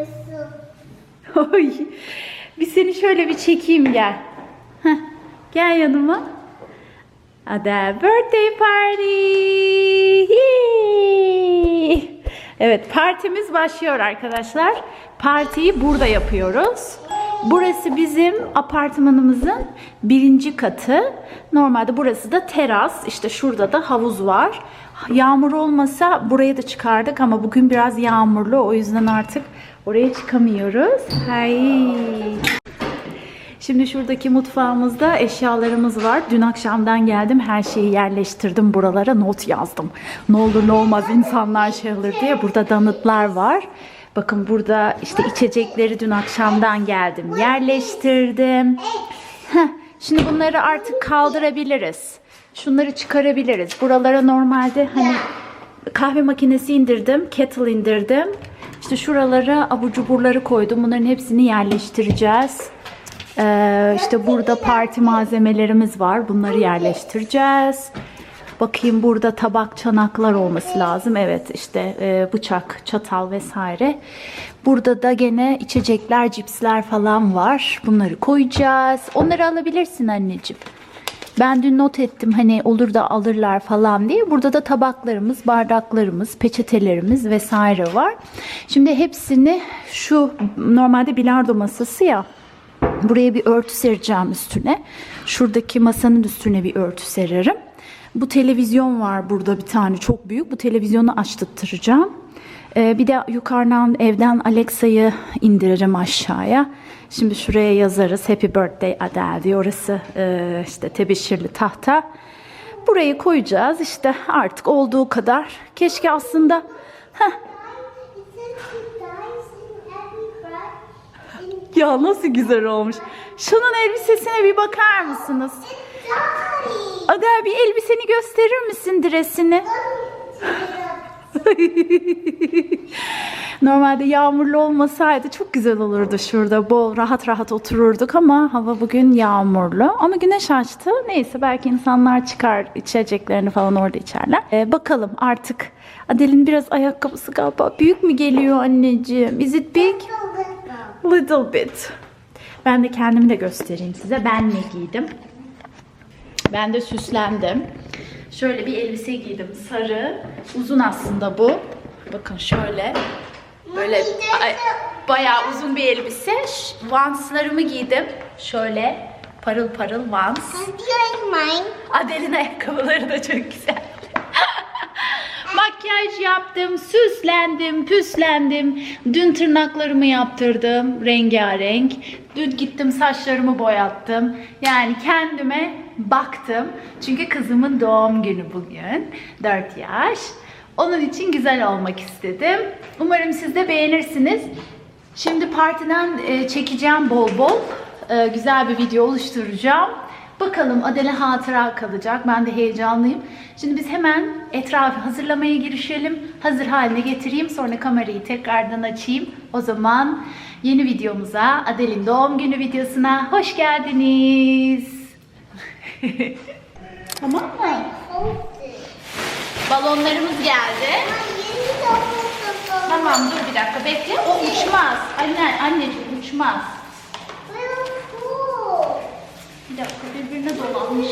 mısın? Oy. Bir seni şöyle bir çekeyim gel. Heh, gel yanıma. Ada birthday party. Evet partimiz başlıyor arkadaşlar. Partiyi burada yapıyoruz. Burası bizim apartmanımızın birinci katı. Normalde burası da teras. İşte şurada da havuz var. Yağmur olmasa buraya da çıkardık ama bugün biraz yağmurlu. O yüzden artık oraya çıkamıyoruz. Hay. Şimdi şuradaki mutfağımızda eşyalarımız var. Dün akşamdan geldim. Her şeyi yerleştirdim buralara. Not yazdım. Ne olur ne olmaz insanlar şey alır diye. Burada danıtlar var. Bakın burada işte içecekleri dün akşamdan geldim. Yerleştirdim. Şimdi bunları artık kaldırabiliriz. Şunları çıkarabiliriz. Buralara normalde hani kahve makinesi indirdim. Kettle indirdim. İşte şuralara abur cuburları koydum. Bunların hepsini yerleştireceğiz. Ee, işte burada parti malzemelerimiz var. Bunları yerleştireceğiz. Bakayım burada tabak çanaklar olması lazım. Evet işte e, bıçak, çatal vesaire. Burada da gene içecekler, cipsler falan var. Bunları koyacağız. Onları alabilirsin anneciğim. Ben dün not ettim hani olur da alırlar falan diye. Burada da tabaklarımız, bardaklarımız, peçetelerimiz vesaire var. Şimdi hepsini şu normalde bilardo masası ya. Buraya bir örtü sereceğim üstüne. Şuradaki masanın üstüne bir örtü sererim. Bu televizyon var burada bir tane çok büyük. Bu televizyonu açtırtacağım. Ee, bir de yukarıdan evden Alexa'yı indireceğim aşağıya. Şimdi şuraya yazarız Happy Birthday Adele diye. Orası e, işte tebeşirli tahta. Burayı koyacağız işte artık olduğu kadar. Keşke aslında heh, ya nasıl güzel olmuş. Şunun elbisesine bir bakar mısınız? Adel bir elbiseni gösterir misin dresini? Normalde yağmurlu olmasaydı çok güzel olurdu şurada. Bol rahat rahat otururduk ama hava bugün yağmurlu. Ama güneş açtı. Neyse belki insanlar çıkar içeceklerini falan orada içerler. Ee, bakalım artık Adel'in biraz ayakkabısı galiba büyük mü geliyor anneciğim? Is it big? Little bit. Ben de kendimi de göstereyim size. Ben ne giydim? Ben de süslendim. Şöyle bir elbise giydim. Sarı. Uzun aslında bu. Bakın şöyle. Böyle ay, bayağı uzun bir elbise. Vanslarımı giydim. Şöyle parıl parıl vans. Adel'in ayakkabıları da çok güzel. Makyaj yaptım, süslendim, püslendim. Dün tırnaklarımı yaptırdım, rengarenk. Dün gittim saçlarımı boyattım. Yani kendime baktım. Çünkü kızımın doğum günü bugün. 4 yaş. Onun için güzel olmak istedim. Umarım siz de beğenirsiniz. Şimdi partiden e, çekeceğim bol bol. E, güzel bir video oluşturacağım. Bakalım Adele hatıra kalacak. Ben de heyecanlıyım. Şimdi biz hemen etrafı hazırlamaya girişelim. Hazır haline getireyim. Sonra kamerayı tekrardan açayım. O zaman yeni videomuza, Adele'in doğum günü videosuna hoş geldiniz. tamam mı? Balonlarımız geldi. Tamam dur bir dakika bekle. O uçmaz. Anne, anneciğim uçmaz. Bir dakika birbirine dolanmış.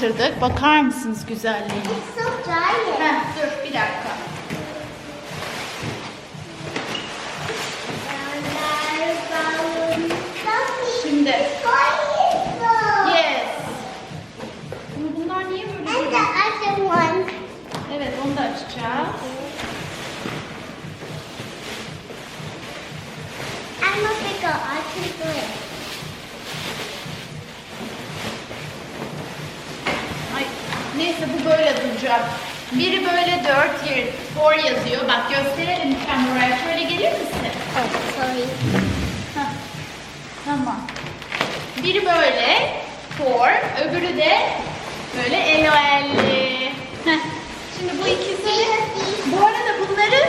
Balon yaptırdık. Bakar mısınız güzelliğine? Heh, dur bir dakika. Şimdi, yes. Bunlar niye böyle? And the other one. Evet, onu da açacağız. I'm a bigger. I can do it. Ay, neyse bu duracak. Biri böyle 4 year, 4 yazıyor. Bak gösterelim lütfen buraya. Şöyle gelir misin? Oh, sorry. Hah, Tamam. Biri böyle for, öbürü de böyle LOL. Heh, Şimdi bu ikisi bu arada bunları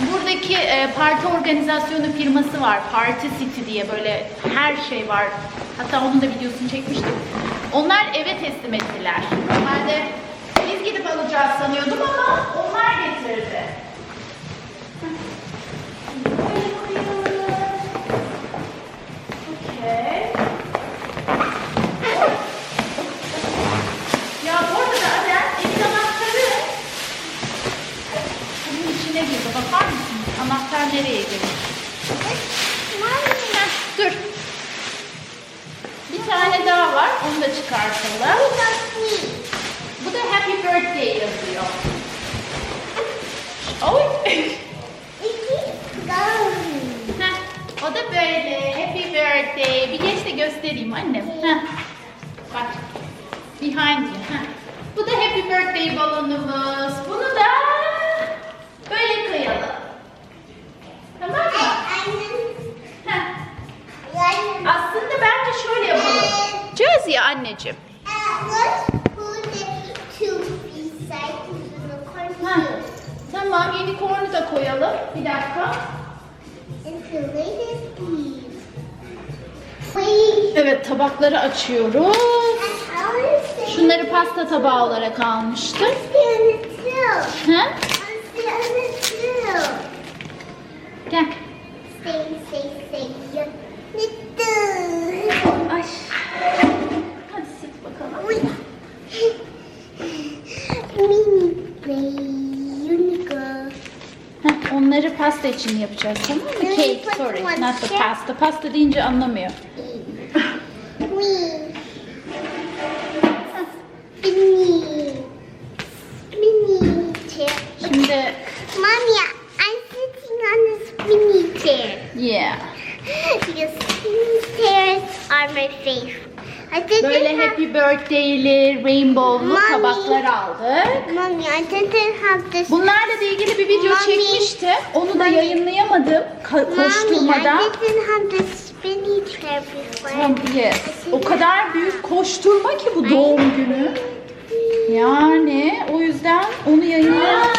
burada buradaki e, parti organizasyonu firması var. Party City diye böyle her şey var. Hatta onun da videosunu çekmiştim. Onlar eve teslim ettiler. Normalde alacağız sanıyordum ama onlar getirdi. Okey. Ya bu arada Adel evin anahtarı bunun içine girdi. Bakar mısınız? Anahtar nereye girdi? Dur. Bir tane daha var. Onu da çıkartalım. Da Happy Birthday yazıyor. Oy. Heh, o da böyle. Happy Birthday. Bir geç de göstereyim annem. Heh. Bak. Behind you. Heh. Bu da Happy Birthday balonumuz. Bunu da böyle koyalım. Tamam mı? Heh. Aslında bence şöyle yapalım. Josie anneciğim. Tamam unicorn'u da koyalım. Bir dakika. Evet tabakları açıyoruz. Şunları pasta tabağı olarak almıştım. Ha? Pasta için yapacağız tamam mı? Cake, sorry. Not the pasta. Pasta deyince anlamıyor. Şimdi Mommy, I'm sitting on this spinny chair. yeah. Because spinny chairs are my favorite. I didn't Böyle have, birthday'li, rainbow'lu Mommy. tabaklar aldık. Mommy, I didn't have this. Bunlarla da ilgili bir video Mommy. çekmiştim. Onu da Mommy. yayınlayamadım ka- Mommy, koşturmadan. I didn't have this spinny chair before. Tamam, yes. O kadar büyük koşturma ki bu doğum günü. Yani o yüzden onu yayınlayamadım.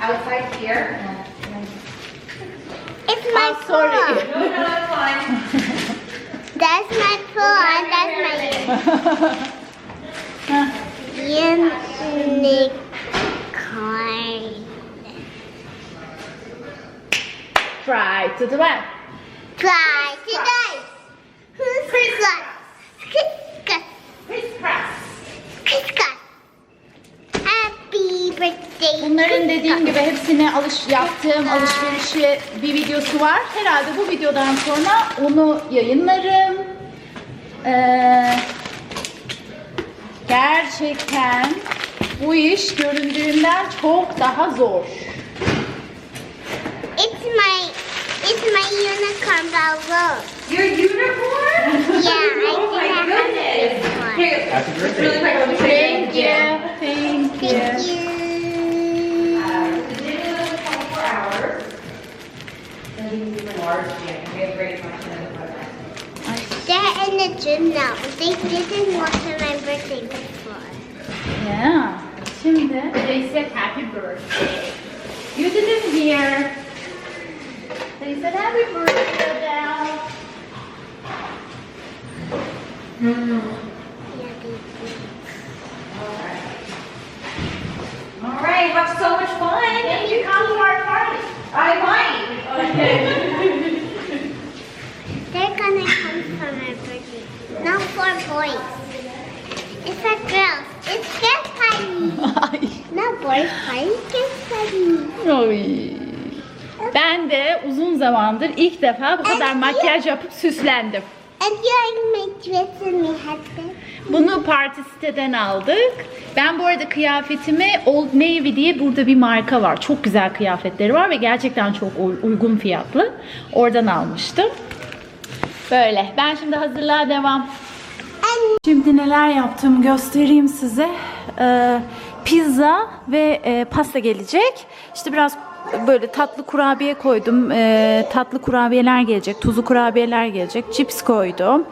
Outside here. It's my Oh, sorry. phone. No, no, that's fine. That's my phone. That's Heh. my unicorn. Try to the one. Try today. Who's got? Kiss, Please press. Bunların dediğim gibi hepsine alış yaptığım alışverişi bir videosu var. Herhalde bu videodan sonra onu yayınlarım. Ee, gerçekten bu iş göründüğünden çok daha zor. It's my, it's my unicorn balloon. Your unicorn? Yeah, I Oh my think I have goodness. this one. Here, Happy birthday. really quick, let me show Thank you. Thank you. Thank you. And these are super large, yeah, we have great function in the program. They're in the gym now. They didn't watch my birthday before. Yeah. Şimdi they said happy birthday. You didn't hear. They said happy birthday Adele. Yeah, ilk defa bu kadar And makyaj yapıp süslendim. Bunu parti siteden aldık. Ben bu arada kıyafetimi Old Navy diye burada bir marka var. Çok güzel kıyafetleri var ve gerçekten çok uy- uygun fiyatlı. Oradan almıştım. Böyle. Ben şimdi hazırlığa devam. And Şimdi neler yaptığımı göstereyim size. Ee, pizza ve e, pasta gelecek. İşte biraz böyle tatlı kurabiye koydum. Ee, tatlı kurabiyeler gelecek, tuzlu kurabiyeler gelecek. Cips koydum.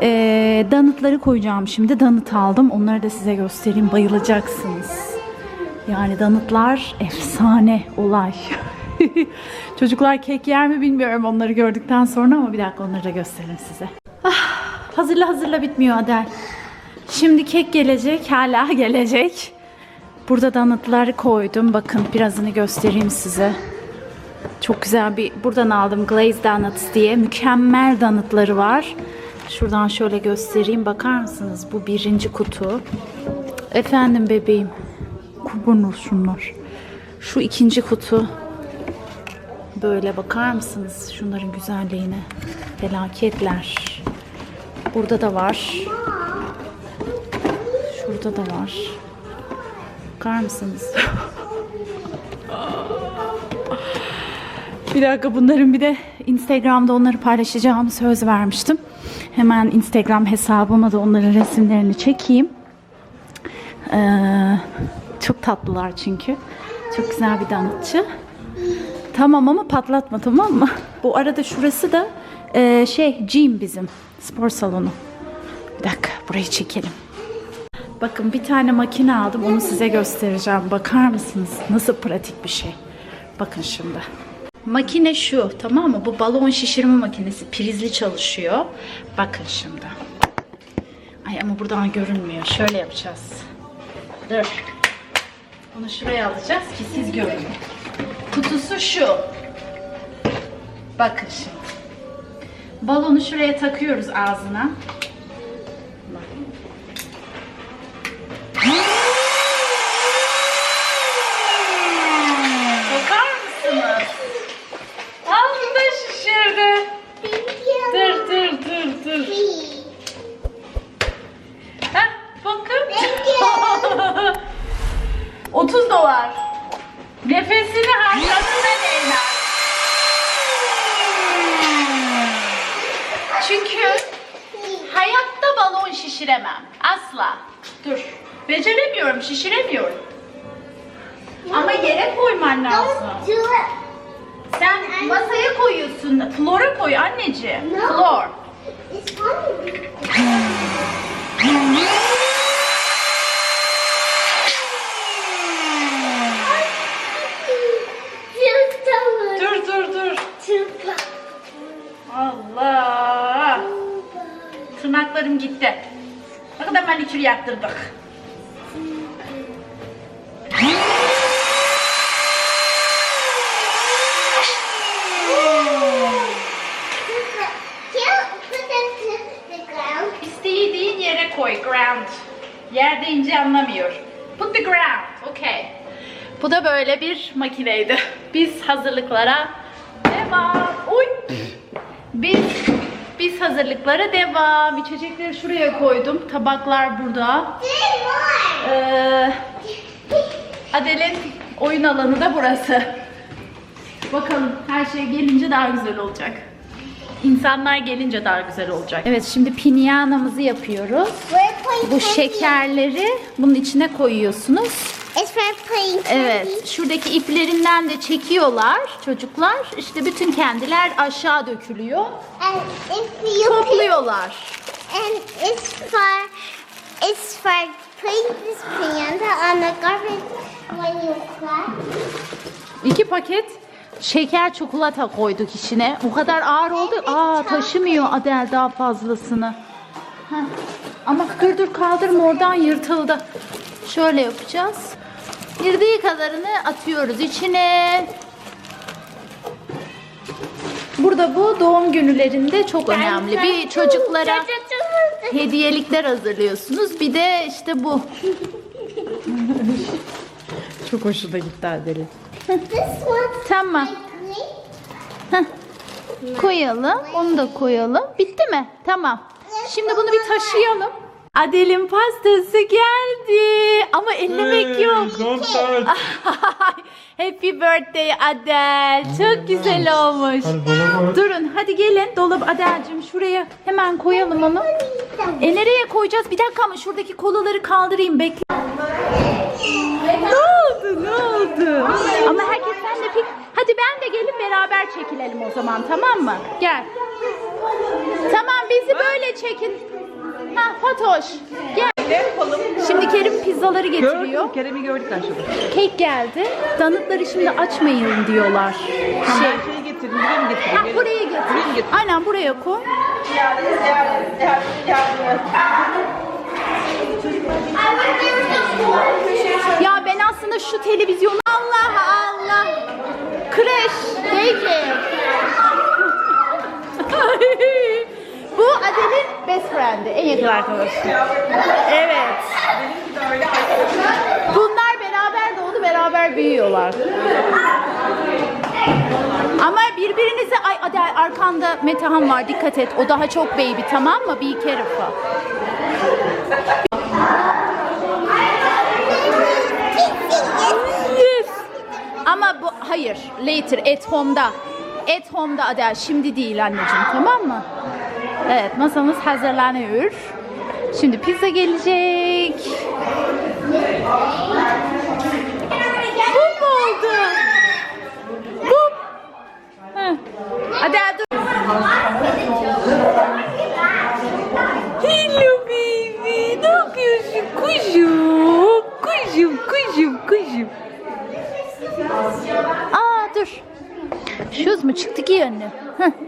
Ee, donutları koyacağım şimdi. Donut aldım. Onları da size göstereyim. Bayılacaksınız. Yani donutlar efsane olay. Çocuklar kek yer mi bilmiyorum onları gördükten sonra ama bir dakika onları da göstereyim size. Ah, hazırla hazırla bitmiyor Adel. Şimdi kek gelecek, hala gelecek. Burada donutları koydum. Bakın birazını göstereyim size. Çok güzel bir buradan aldım Glazed Donuts diye. Mükemmel donutları var. Şuradan şöyle göstereyim. Bakar mısınız? Bu birinci kutu. Efendim bebeğim. Kurban olsunlar. Şu ikinci kutu. Böyle bakar mısınız şunların güzelliğine? Felaketler. Burada da var. Şurada da var. Bakar mısınız? bir dakika bunların bir de Instagram'da onları paylaşacağım söz vermiştim. Hemen Instagram hesabıma da onların resimlerini çekeyim. Ee, çok tatlılar çünkü. Çok güzel bir donutçı. Tamam ama patlatma tamam mı? Bu arada şurası da e, şey gym bizim spor salonu. Bir dakika burayı çekelim. Bakın bir tane makine aldım onu size göstereceğim. Bakar mısınız? Nasıl pratik bir şey. Bakın şimdi. Makine şu tamam mı? Bu balon şişirme makinesi prizli çalışıyor. Bakın şimdi. Ay ama buradan görünmüyor. Şöyle yapacağız. Dur. Bunu şuraya alacağız ki siz görün. Kutusu şu. Bakın şimdi. Balonu şuraya takıyoruz ağzına. Lazım. Do it. Sen masaya koyuyorsun. Flora koy anneciğim. No. Flor. Dur dur dur. Allah. Tırnaklarım gitti. Ne kadar manikür yaptırdık. Yer deyince anlamıyor. Put the ground. Okay. Bu da böyle bir makineydi. Biz hazırlıklara devam. Oy. Biz biz hazırlıklara devam. İçecekleri şuraya koydum. Tabaklar burada. Ee, Adel'in oyun alanı da burası. Bakalım her şey gelince daha güzel olacak. İnsanlar gelince daha güzel olacak. Evet şimdi pinyanamızı yapıyoruz. Bu şekerleri bunun içine koyuyorsunuz. Evet, şuradaki iplerinden de çekiyorlar çocuklar. İşte bütün kendiler aşağı dökülüyor. Topluyorlar. and it's for it's for putting this piano on the garbage when you crack. İki paket şeker çikolata koyduk içine. O kadar ağır oldu. Aa taşımıyor Adel daha fazlasını. Heh. Ama dur dur kaldırma oradan yırtıldı. Şöyle yapacağız. Girdiği kadarını atıyoruz içine. Burada bu doğum günlerinde çok önemli. Bir çocuklara hediyelikler hazırlıyorsunuz. Bir de işte bu. Çok hoşuna gitti Adel'in. Tamam. green. Koyalım. Onu da koyalım. Bitti mi? Tamam. Şimdi bunu bir taşıyalım. Adel'in pastası geldi. Ama ellemek yok. Don't touch. Happy birthday Adel. Çok güzel olmuş. Hadi dolaba. Durun hadi gelin dolap Adel'cim şuraya hemen koyalım onu. E nereye koyacağız? Bir dakika ama şuradaki kolaları kaldırayım bekle. Ne oldu? Ne oldu? Ama herkes sen de gelin beraber çekilelim o zaman tamam mı? Gel. Tamam bizi böyle çekin. Ha Fatoş gel. Şimdi Kerim pizzaları getiriyor. Gördüm, Kerem'i gördük aşağıda. Kek geldi. Donutları şimdi açmayın diyorlar. Şey. Şey. Ben şeyi getirdim, buraya mı getireyim? Ha, Gelin. buraya Buraya mı getir. getir? Aynen buraya koy. Ya ben aslında şu televizyonu Allah Allah. Kreş, daycare. Friend'i, en yakın arkadaşı. Evet. Bunlar beraber doğdu, beraber büyüyorlar. Ama birbirinize ay Adel arkanda Metehan var dikkat et. O daha çok baby tamam mı? Be careful. Yes. Ama bu hayır later at home'da. At home'da Adel şimdi değil anneciğim tamam mı? Evet masamız hazırlanıyor. Şimdi pizza gelecek. Bu mu oldu? Bu. Heh. Adel dur. Hello baby. Ne yapıyorsun kuzum? Kuzum, kuzum, kuzum. Aa dur. Şuz mu çıktı ki önüne? Heh.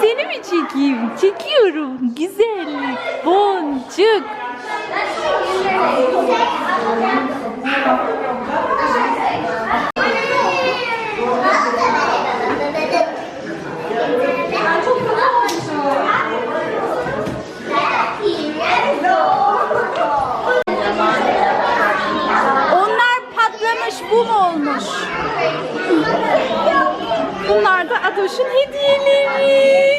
Seni mi çekeyim? Çekiyorum. Güzellik. Boncuk. Onlar patlamış bu mu olmuş? Bunlar da Adoş'un hediyeleri.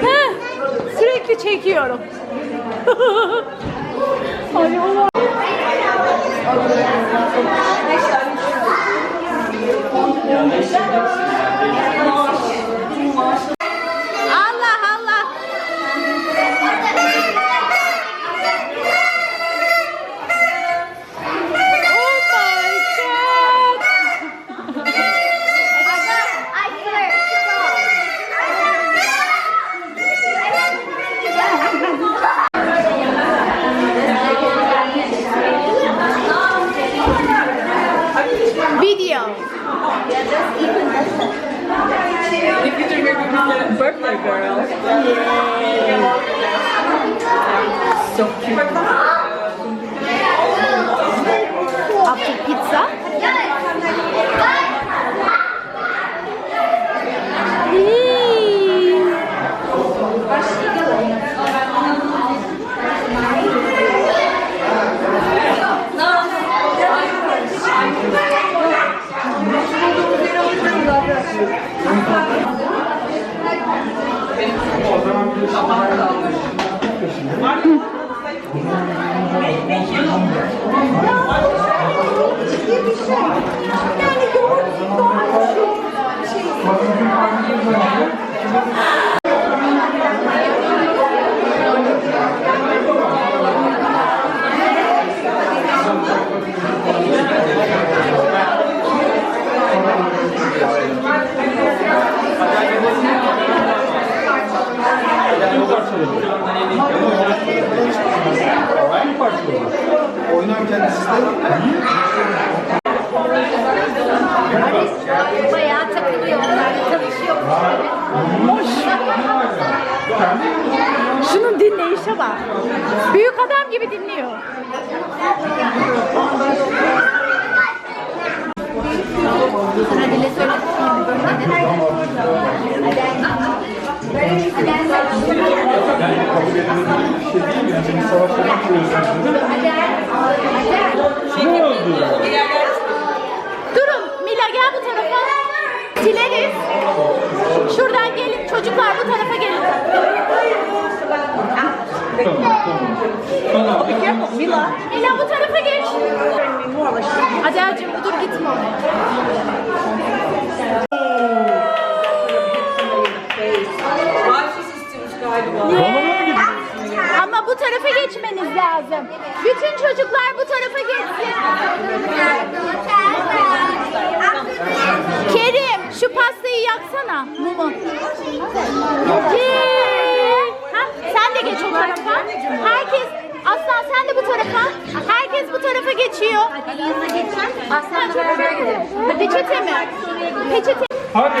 Heh, sürekli çekiyorum. Ay. Allah Vai pra. Oynarken sizde Bayağı takılıyor onlar. Tanışıyor. Hoş. Şunun dinleyişe bak. Büyük adam gibi dinliyor. Sana dile Durun Mila gel bu tarafa. Sileriz. Şuradan gelin çocuklar bu tarafa gelin. Tamam. Mila. Ela bu tarafa geç. Adelcim dur gitme oraya. Tarafa geçmeniz lazım. Bütün çocuklar bu tarafa geçsin. Kerim şu pastayı yaksana mumu. Ha, sen de geç o tarafa. Herkes Aslan sen de bu tarafa. Herkes bu tarafa geçiyor. Aslan'la beraber gidelim. Peçete mi? Peçete. Hadi.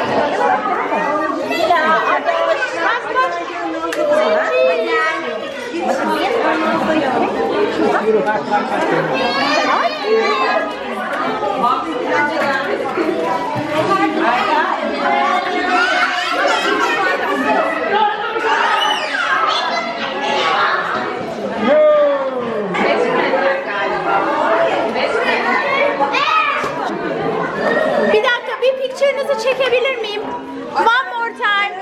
Bir dakika bir picture'ınızı çekebilir miyim? One more time.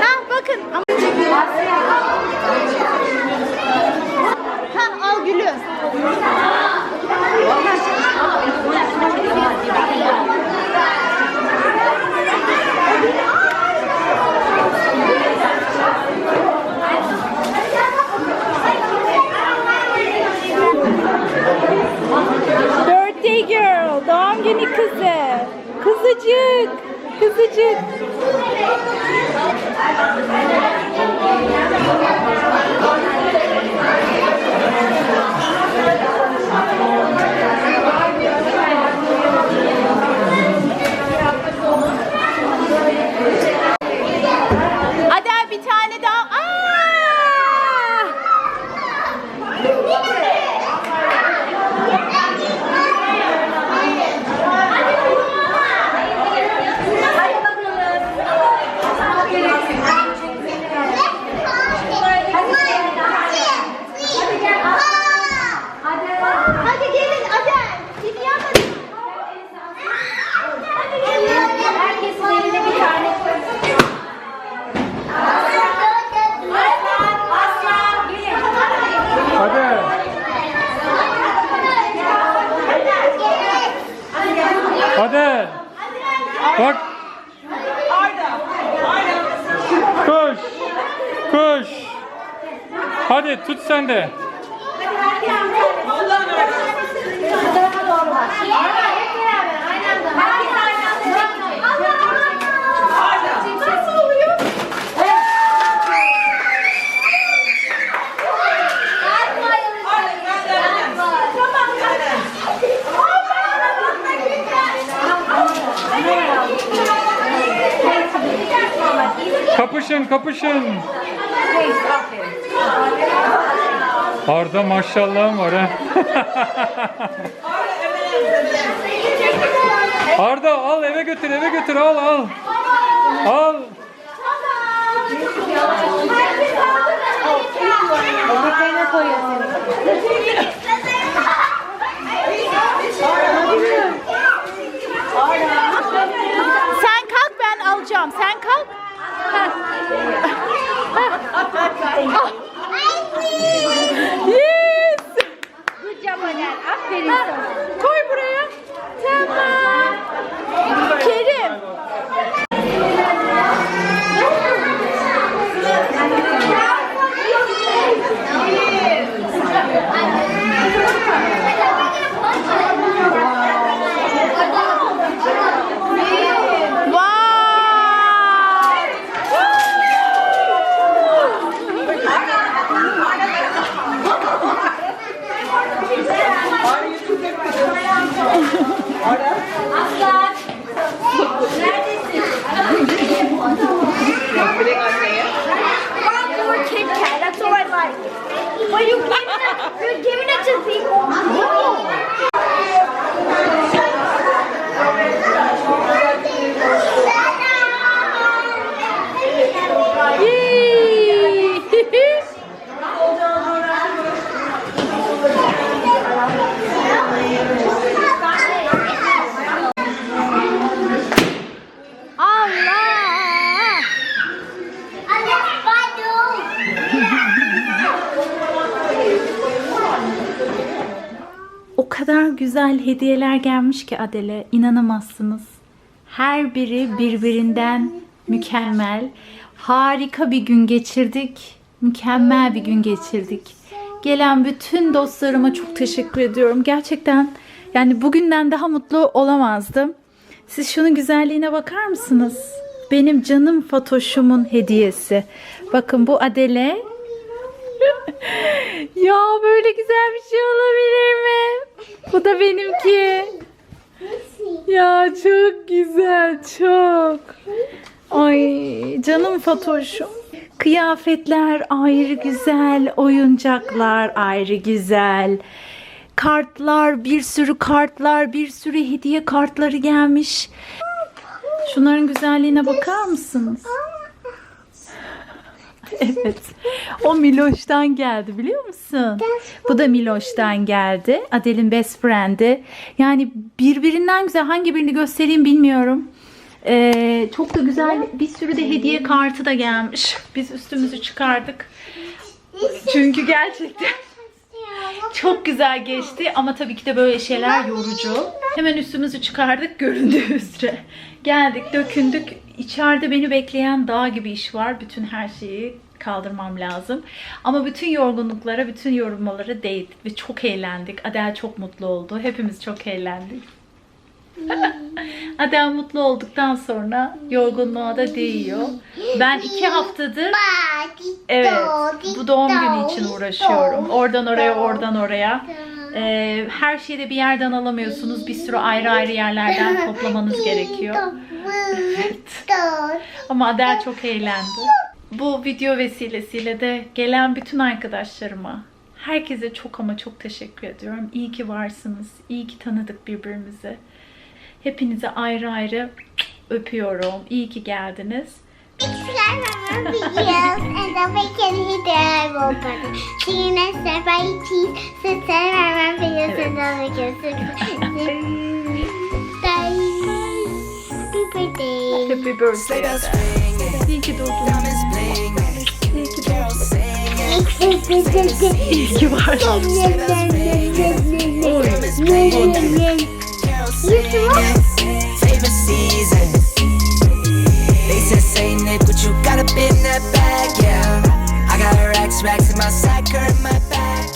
Ha bakın. Ha al gülü. Birthday günü kızı. Kızıcık, kızıcık. Adel bir tane daha. Aa! Hadi gelin Adel. Seni yapmadım. Herkesin elinde bir tane Hadi. Hadi. Bak. Koş. Koş. Hadi tut sen de. Nasıl oluyor? Kapışın kapışın. Arda maşallahım var ha. Arda al eve götür eve götür al al. Al. Sen kalk ben alacağım. Sen kalk. Heh. Ah. Yes. Ha, Koy buraya. Tamam. Kerim. Güzel hediyeler gelmiş ki Adele. inanamazsınız. Her biri birbirinden mükemmel. Harika bir gün geçirdik. Mükemmel bir gün geçirdik. Gelen bütün dostlarıma çok teşekkür ediyorum. Gerçekten yani bugünden daha mutlu olamazdım. Siz şunun güzelliğine bakar mısınız? Benim canım Fatoş'umun hediyesi. Bakın bu Adele. ya böyle güzel bir şey olabilir mi? Bu da benimki. Ya çok güzel, çok. Ay canım Fatoş'um. Kıyafetler ayrı güzel, oyuncaklar ayrı güzel. Kartlar, bir sürü kartlar, bir sürü hediye kartları gelmiş. Şunların güzelliğine bakar mısınız? Evet. O Miloş'tan geldi biliyor musun? Bu da Miloş'tan geldi. Adel'in best friend'i. Yani birbirinden güzel. Hangi birini göstereyim bilmiyorum. Ee, çok da güzel bir sürü de hediye kartı da gelmiş. Biz üstümüzü çıkardık. Çünkü gerçekten çok güzel geçti ama tabii ki de böyle şeyler yorucu. Hemen üstümüzü çıkardık göründüğü üzere. Geldik, dökündük. İçeride beni bekleyen dağ gibi iş var. Bütün her şeyi kaldırmam lazım. Ama bütün yorgunluklara, bütün yorulmalara değdik ve çok eğlendik. Adel çok mutlu oldu. Hepimiz çok eğlendik. Adel mutlu olduktan sonra yorgunluğa da değiyor. Ben iki haftadır Evet. Bu doğum günü için uğraşıyorum. Oradan oraya, oradan oraya. Ee, her şeyi de bir yerden alamıyorsunuz. Bir sürü ayrı ayrı yerlerden toplamanız gerekiyor. Ama Adel çok eğlendi. Bu video vesilesiyle de gelen bütün arkadaşlarıma, herkese çok ama çok teşekkür ediyorum. İyi ki varsınız. İyi ki tanıdık birbirimizi. Hepinize ayrı ayrı öpüyorum. İyi ki geldiniz. Happy birthday. Happy birthday Adel. İyi ki doğdun. İyi ki doğdun. İyi ki varsın. Oy. Favorite season. They said, say you got up in that bag? Yeah. I got racks, racks in my sack, or in my bag.